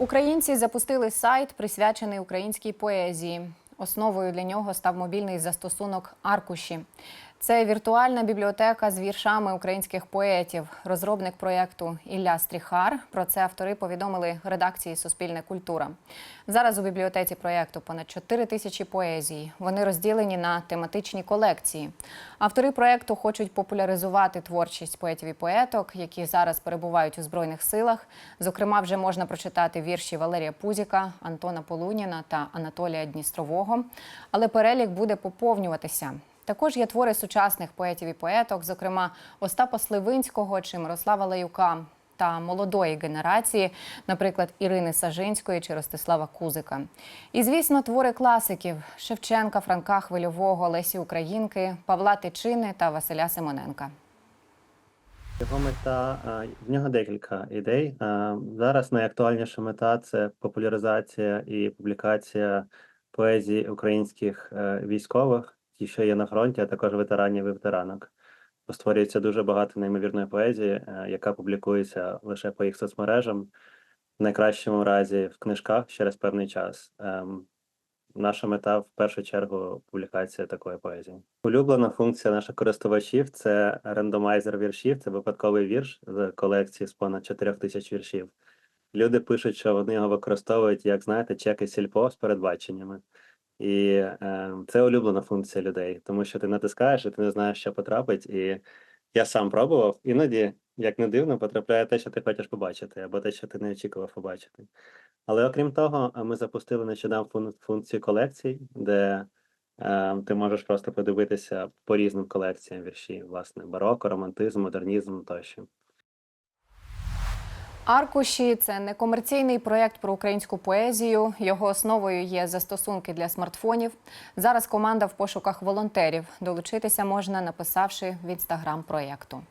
Українці запустили сайт, присвячений українській поезії. Основою для нього став мобільний застосунок Аркуші. Це віртуальна бібліотека з віршами українських поетів. Розробник проєкту Ілля Стріхар. Про це автори повідомили редакції Суспільне культура. Зараз у бібліотеці проєкту понад 4 тисячі поезій. Вони розділені на тематичні колекції. Автори проєкту хочуть популяризувати творчість поетів і поеток, які зараз перебувають у збройних силах. Зокрема, вже можна прочитати вірші Валерія Пузіка, Антона Полуніна та Анатолія Дністрового. Але перелік буде поповнюватися. Також є твори сучасних поетів і поеток, зокрема Остапа Сливинського чи Мирослава Лаюка та молодої генерації, наприклад, Ірини Сажинської чи Ростислава Кузика. І, звісно, твори класиків Шевченка, Франка Хвильового, Лесі Українки, Павла Тичини та Василя Симоненка. Його мета е, в нього декілька ідей. Е, Зараз найактуальніша мета це популяризація і публікація поезії українських е, військових, ті, що є на фронті, а також ветеранів і ветеранок. Бо Створюється дуже багато неймовірної поезії, е, яка публікується лише по їх соцмережам, в найкращому разі в книжках через певний час. Ем, Наша мета в першу чергу публікація такої поезії. Улюблена функція наших користувачів це рандомайзер віршів. Це випадковий вірш з колекції з понад 4 тисяч віршів. Люди пишуть, що вони його використовують, як знаєте, чеки сільпо з передбаченнями. І е, це улюблена функція людей, тому що ти натискаєш, і ти не знаєш, що потрапить. І я сам пробував. Іноді, як не дивно, потрапляє те, що ти хочеш побачити, або те, що ти не очікував побачити. Але окрім того, ми запустили нещодавно фун- функцію колекцій, де е, ти можеш просто подивитися по різним колекціям вірші, власне, бароко, романтизм, модернізм тощо. Аркуші це некомерційний проєкт про українську поезію. Його основою є застосунки для смартфонів. Зараз команда в пошуках волонтерів. Долучитися можна, написавши в інстаграм проєкту.